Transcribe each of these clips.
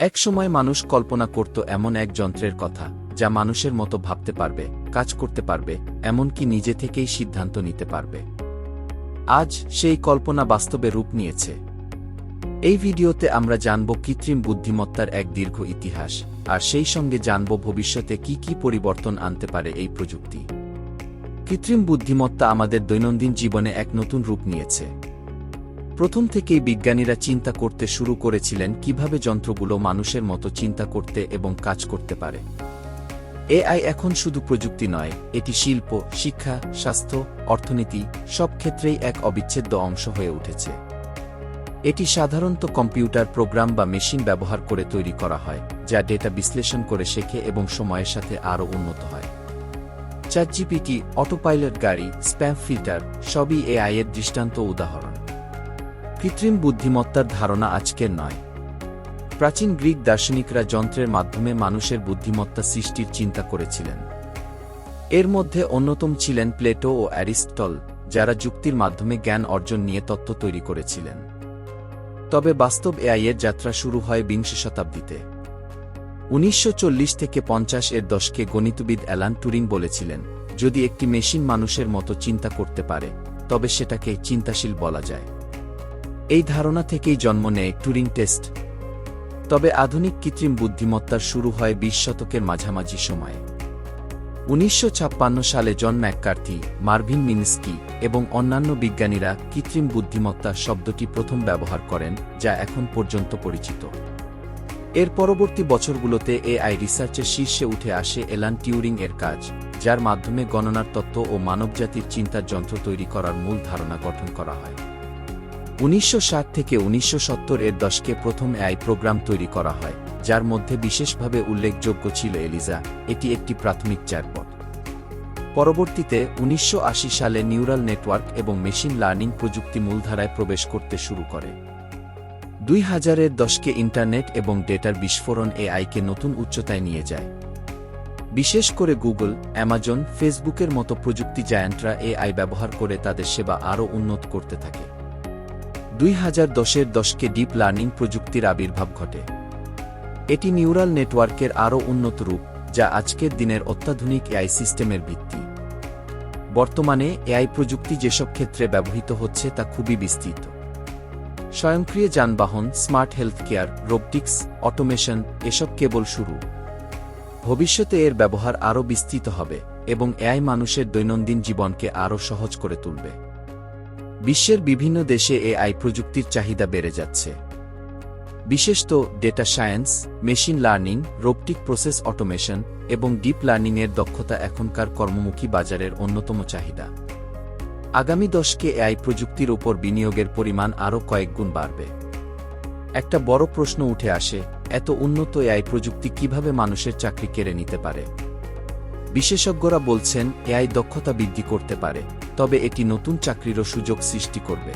এক সময় মানুষ কল্পনা করত এমন এক যন্ত্রের কথা, যা মানুষের মতো ভাবতে পারবে, কাজ করতে পারবে, এমনকি নিজে থেকেই সিদ্ধান্ত নিতে পারবে। আজ সেই কল্পনা বাস্তবে রূপ নিয়েছে। এই ভিডিওতে আমরা জানব কৃত্রিম বুদ্ধিমত্তার এক দীর্ঘ ইতিহাস, আর সেই সঙ্গে জানব ভবিষ্যতে কি কি পরিবর্তন আনতে পারে এই প্রযুক্তি। কৃত্রিম বুদ্ধিমত্তা আমাদের দৈনন্দিন জীবনে এক নতুন রূপ নিয়েছে। প্রথম থেকেই বিজ্ঞানীরা চিন্তা করতে শুরু করেছিলেন কীভাবে যন্ত্রগুলো মানুষের মতো চিন্তা করতে এবং কাজ করতে পারে। এআই এখন শুধু প্রযুক্তি নয়, এটি শিল্প, শিক্ষা, স্বাস্থ্য, অর্থনীতি, সব ক্ষেত্রেই এক অবিচ্ছেদ্য অংশ হয়ে উঠেছে। এটি সাধারণত কম্পিউটার প্রোগ্রাম বা মেশিন ব্যবহার করে তৈরি করা হয়, যা ডেটা বিশ্লেষণ করে শেখে এবং সময়ের সাথে আরও উন্নত হয়। চ্যাট জিপিটি অটোপাইলট গাড়ি, স্প্যাম ফিল্টার, সবই এআই এর দৃষ্টান্ত উদাহরণ। কৃত্রিম বুদ্ধিমত্তার ধারণা আজকের নয়। প্রাচীন গ্রিক দার্শনিকরা যন্ত্রের মাধ্যমে মানুষের বুদ্ধিমত্তা সৃষ্টির চিন্তা করেছিলেন। এর মধ্যে অন্যতম ছিলেন প্লেটো ও অ্যারিস্টল যারা যুক্তির মাধ্যমে জ্ঞান অর্জন নিয়ে তত্ত্ব তৈরি করেছিলেন। তবে বাস্তব এআইয়ের যাত্রা শুরু হয় বিংশ শতাব্দীতে। উনিশশো চল্লিশ থেকে পঞ্চাশ এর দশকে গণিতবিদ অ্যালান টুরিং বলেছিলেন, যদি একটি মেশিন মানুষের মতো চিন্তা করতে পারে, তবে সেটাকে চিন্তাশীল বলা যায়। এই ধারণা থেকেই জন্ম নেয় টুরিং টেস্ট তবে আধুনিক কৃত্রিম বুদ্ধিমত্তার শুরু হয় বিশ শতকের মাঝামাঝি সময়ে। উনিশশো ছাপ্পান্ন সালে জন ম্যাককার্থি, মার্ভিন মিনস্কি এবং অন্যান্য বিজ্ঞানীরা কৃত্রিম বুদ্ধিমত্তা শব্দটি প্রথম ব্যবহার করেন, যা এখন পর্যন্ত পরিচিত। এর পরবর্তী বছরগুলোতে এআই রিসার্চের শীর্ষে উঠে আসে এলান টিউরিং এর কাজ, যার মাধ্যমে গণনার তত্ত্ব ও মানবজাতির চিন্তার যন্ত্র তৈরি করার মূল ধারণা গঠন করা হয়। উনিশশো ষাট থেকে উনিশশো সত্তর এর দশকে প্রথম এআই প্রোগ্রাম তৈরি করা হয়, যার মধ্যে বিশেষভাবে উল্লেখযোগ্য ছিল এলিজা, এটি একটি প্রাথমিক চ্যাটবট। পরবর্তীতে উনিশশো আশি সালে নিউরাল নেটওয়ার্ক এবং মেশিন লার্নিং প্রযুক্তি মূলধারায় প্রবেশ করতে শুরু করে। দুই হাজারের দশকে ইন্টারনেট এবং ডেটার বিস্ফোরণ এআইকে নতুন উচ্চতায় নিয়ে যায়। বিশেষ করে গুগল, অ্যামাজন, ফেসবুকের মতো প্রযুক্তি জায়ান্টরা এআই ব্যবহার করে তাদের সেবা আরও উন্নত করতে থাকে। দুই হাজার দশের দশকে ডিপ লার্নিং প্রযুক্তির আবির্ভাব ঘটে। এটি নিউরাল নেটওয়ার্কের আরও উন্নত রূপ, যা আজকের দিনের অত্যাধুনিক এআই সিস্টেমের ভিত্তি। বর্তমানে এআই প্রযুক্তি যেসব ক্ষেত্রে ব্যবহৃত হচ্ছে তা খুবই বিস্তৃত। স্বয়ংক্রিয় যানবাহন, smart health care robotics, automation, এসব কেবল শুরু। ভবিষ্যতে এর ব্যবহার আরও বিস্তৃত হবে এবং এআই মানুষের দৈনন্দিন জীবনকে আরও সহজ করে তুলবে। বিশ্বের বিভিন্ন দেশে এআই প্রযুক্তির চাহিদা বেড়ে যাচ্ছে। বিশেষত data science, machine learning, robotic process automation এবং ডিপ লার্নিংয়ের দক্ষতা এখনকার কর্মমুখী বাজারের অন্যতম চাহিদা। আগামী দশকে এআই প্রযুক্তির ওপর বিনিয়োগের পরিমাণ আরও কয়েকগুণ বাড়বে। একটা বড় প্রশ্ন উঠে আসে, এত উন্নত এআই প্রযুক্তি কীভাবে মানুষের চাকরি কেড়ে নিতে পারে? বিশেষজ্ঞরা বলছেন, এআই দক্ষতা বৃদ্ধি করতে পারে। তবে এটি নতুন চাকরিরও সুযোগ সৃষ্টি করবে।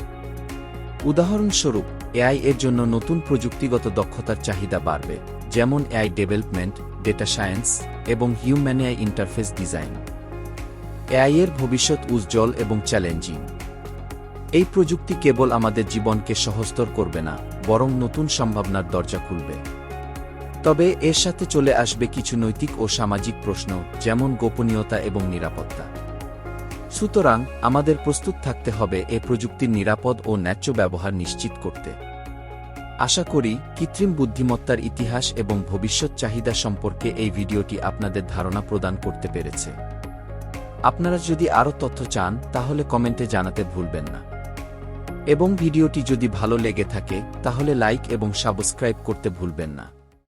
উদাহরণস্বরূপ, এআই এর জন্য নতুন প্রযুক্তিগত দক্ষতার চাহিদা বাড়বে, যেমন এআই ডেভেলপমেন্ট, ডেটা সায়েন্স এবং human AI interface design. AI এর ভবিষ্যৎ উজ্জ্বল এবং চ্যালেঞ্জিং। এই প্রযুক্তি কেবল আমাদের জীবনকে সহজতর করবে না, বরং নতুন সম্ভাবনার দরজা খুলবে। তবে এর সাথে চলে আসবে কিছু নৈতিক ও সামাজিক প্রশ্ন, যেমন গোপনীয়তা এবং নিরাপত্তা। সুতরাং আমাদের প্রস্তুত থাকতে হবে এ প্রযুক্তির নিরাপদ ও ন্যায্য ব্যবহার নিশ্চিত করতে। আশা করি কৃত্রিম বুদ্ধিমত্তার ইতিহাস এবং ভবিষ্যৎ চাহিদা সম্পর্কে এই ভিডিওটি আপনাদের ধারণা প্রদান করতে পেরেছে। আপনারা যদি আরও তথ্য চান, তাহলে কমেন্টে জানাতে ভুলবেন না। এবং ভিডিওটি যদি ভালো লেগে থাকে, তাহলে লাইক এবং সাবস্ক্রাইব করতে ভুলবেন না।